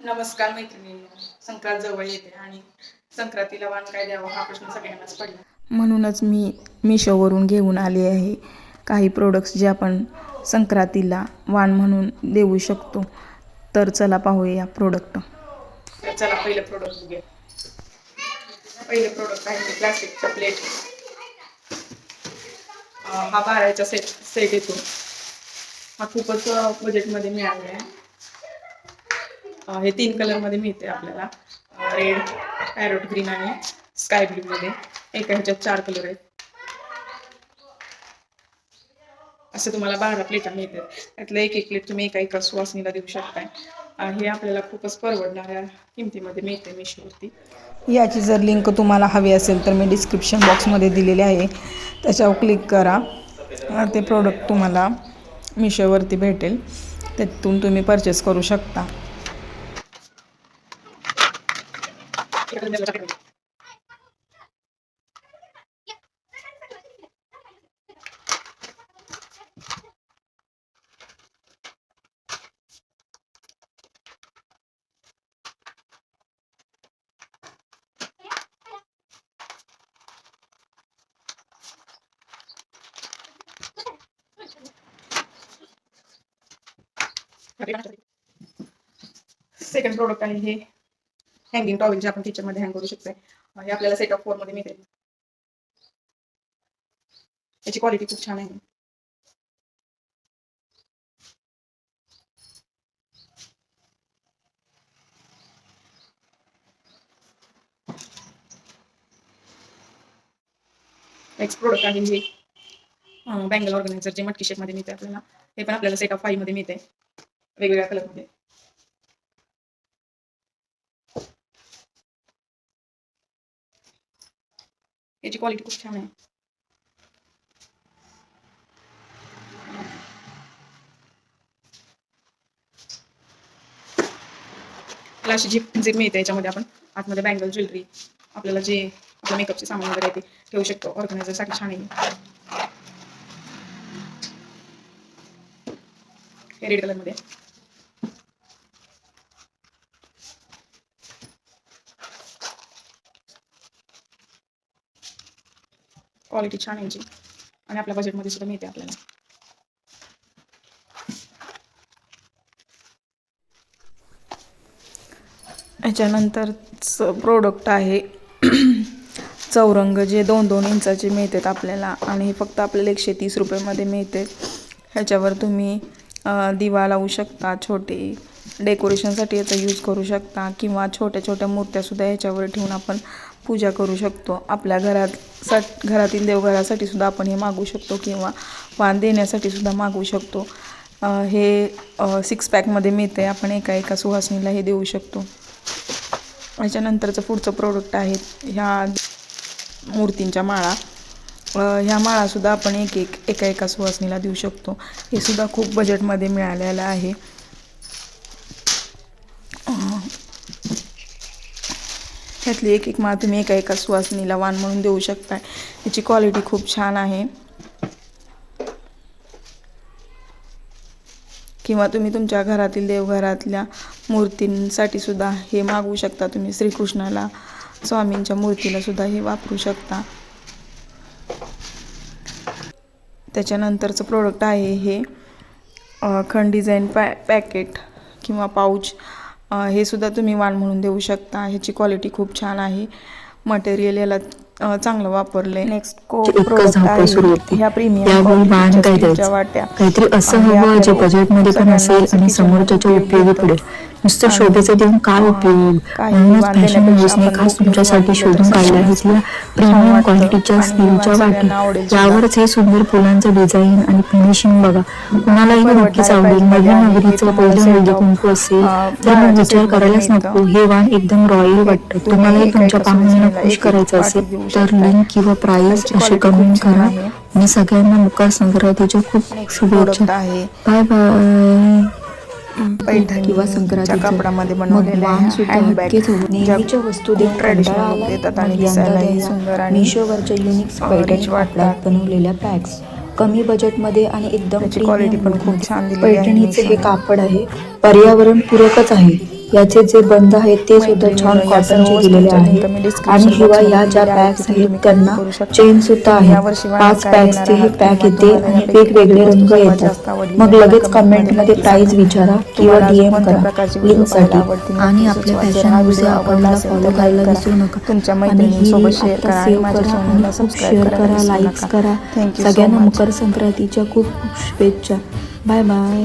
नमस्कार मैत्रिणींनो संक्रांत जवळ येते आणि संक्रांतीला वाण काय द्यावं हा प्रश्न सगळ्यांनाच पडला. म्हणूनच मी मिशोवरून घेऊन आले आहे. काही प्रोडक्ट्स जे आपण संक्रांतीला वाण म्हणून देऊ शकतो तर चला पाहूया प्रोडक्ट तर चला पहिलं प्रोडक्ट बघूया. पहिलं प्रोडक्ट आहे प्लास्टिकचा प्लेट हा बाराचा सेट सेट येतो. हा खूपच बजेटमध्ये मिळाला आहे. हे तीन कलरमध्ये मिळते आपल्याला. रेड पॅरोट ग्रीन आणि स्काय ब्ल्यूमध्ये एका ह्याच्यात चार कलर आहेत. असं तुम्हाला बारा प्लेटा मिळतात. त्यातलं एक एक प्लेट तुम्ही एका एका सुवासनीला देऊ शकताय. हे आपल्याला खूपच परवडणाऱ्या किमतीमध्ये मिळते मिशोवरती. याची जर लिंक तुम्हाला हवी असेल तर मी डिस्क्रिप्शन बॉक्समध्ये दिलेली आहे. त्याच्यावर क्लिक करा. ते प्रोडक्ट तुम्हाला मिशोवरती भेटेल. त्यातून तुम्ही परचेस करू शकता. सेकंड प्रोडक्ट आहे हे. हँगिंग टॉवेल जे आपण किचनमध्ये हँग करू शकतोय. हे आपल्याला सेट ऑफ फोरमध्ये मिळते. याची क्वालिटी खूप छान आहे. नेक्स्ट प्रोडक्ट आहे हे. बँगल ऑर्गनायझर जे मटकी शेपमध्ये मिळते आपल्याला. हे पण आपल्याला सेट ऑफ फाईव्हमध्ये मिळते. वेगवेगळ्या कलरमध्ये याची क्वालिटी खूप छान आहे आपल्याला अशी जीप मिळते याच्यामध्ये आपण आतमध्ये बँगल ज्वेलरी आपल्याला जे आपलं मेकअपचे सामान वगैरे आहे ते ठेवू शकतो ऑर्गनायझरसाठी छान आहे. रेड कलर क्वालिटी छान यायची आणि आपल्या बजेटमध्ये सुद्धा मिळते आपल्याला. याच्यानंतरचं प्रोडक्ट आहे. चौरंग जे दोन दोन इंचाचे मिळतात आपल्याला. आणि हे फक्त आपल्याला एकशे तीस रुपयेमध्ये मिळते. ह्याच्यावर तुम्ही दिवा लावू शकता छोटे डेकोरेशनसाठी याचा यूज करू शकता. किंवा छोट्या छोट्या मूर्त्यासुद्धा ह्याच्यावर ठेवून आपण पूजा करू शकतो. आपल्या घरात सा घरातील देवघरासाठी सुद्धा आपण हे मागू शकतो किंवा वाण देण्यासाठी सुद्धा मागू शकतो. हे सिक्स पॅकमध्ये मिळते आपण एका एका सुहासनीला हे देऊ शकतो. याच्यानंतरचं पुढचं प्रोडक्ट आहे ह्या मूर्तींच्या माळा. ह्या माळासुद्धा आपण एक एक एका एका सुवासनीला देऊ शकतो. हे सुद्धा खूप बजेटमध्ये मिळालेलं आहे. ह्यातली एक एक माळ तुम्ही एका एका सुवासनीला वाण म्हणून देऊ शकता याची क्वालिटी खूप छान आहे. किंवा तुम्ही तुमच्या घरातील देवघरातल्या मूर्तींसाठी सुद्धा हे मागवू शकता. तुम्ही श्रीकृष्णाला स्वामींच्या मूर्तीला सुद्धा हे वापरू शकता. त्याच्यानंतरचं प्रोडक्ट आहे हे खंड डिझाईन पॅ पॅकेट किंवा पाऊच हे सुद्धा तुम्ही वाण म्हणून देऊ शकता. ह्याची क्वालिटी खूप छान आहे. मटेरियल याला चांगलं वापरले नेक्स्ट ह्या प्रीमियम वाट्या. काहीतरी असं हवं जे बजेटमध्ये पण असेल आणि समोरच्याच्या मध्ये उपयोगी. पडेल. नुसतं शोभेचं देऊन काय उपयोग? म्हणूनच फॅशन हाऊसने खास तुमच्यासाठी शोधून काढल्या आहेत या छान प्रीमियम क्वालिटीच्या स्टीलच्या वाटी. यावरच हे सुंदर फुलांचं डिझाईन आणि फिनिशिंग बघा. कुणालाही नक्कीच आवडेल नवीन नगरीचं पहिलं of, कुंकू असेल तर मग विचार करायलाच. नको. हे वाण एकदम रॉयल वाटतं. तुम्ही तुम्हालाही तुमच्या पाहुण्यांना खुश करायचं असेल तर. लिंक किंवा प्राइस असे कमेंट करा. आणि सगळ्यांना मकर संक्रांतीच्या खूप शुभेच्छा. बाय बाय पैठणी किंवा संक्रांतीचं. कपडामध्ये हँडबॅग. नेहमीच्या वस्तू देऊन ट्रेडिशनल? देतात आणि दिसायलाही सुंदर आणि मिशोवरच्या युनिक बनवलेल्या पॅक्स कमी बजेटमध्ये आणि एकदम quality पण खूप. छान पैठणीचे हे. कापड आहे पर्यावरण पूरकच आहे याचे जे बंद आहेत ते सुद्धा छान कॉटनचे दिलेले आहेत. description आणि शिवाय या ज्या पॅक्स आहेत त्यांना. चेन सुद्धा आहे पाच पॅक्सचे हे पॅक येते आणि वेगवेगळे रंग येतात. मग लगेच कमेंटमध्ये सांगा. विचारा किंवा डीएम करा. लिंकसाठी पाहायला आवडतील आणि आपल्या फॅशन हा व्हिडिओ या अकाउंटला फॉलो करायला विसरू करा. नका तुमच्या मैत्रिणींसोबत शेअर करा आणि माझ्या करा चॅनलला सबस्क्राईब करा लाईक्स करा. सगळ्यांना मकर संक्रांतीच्या खूप खूप शुभेच्छा. Bye bye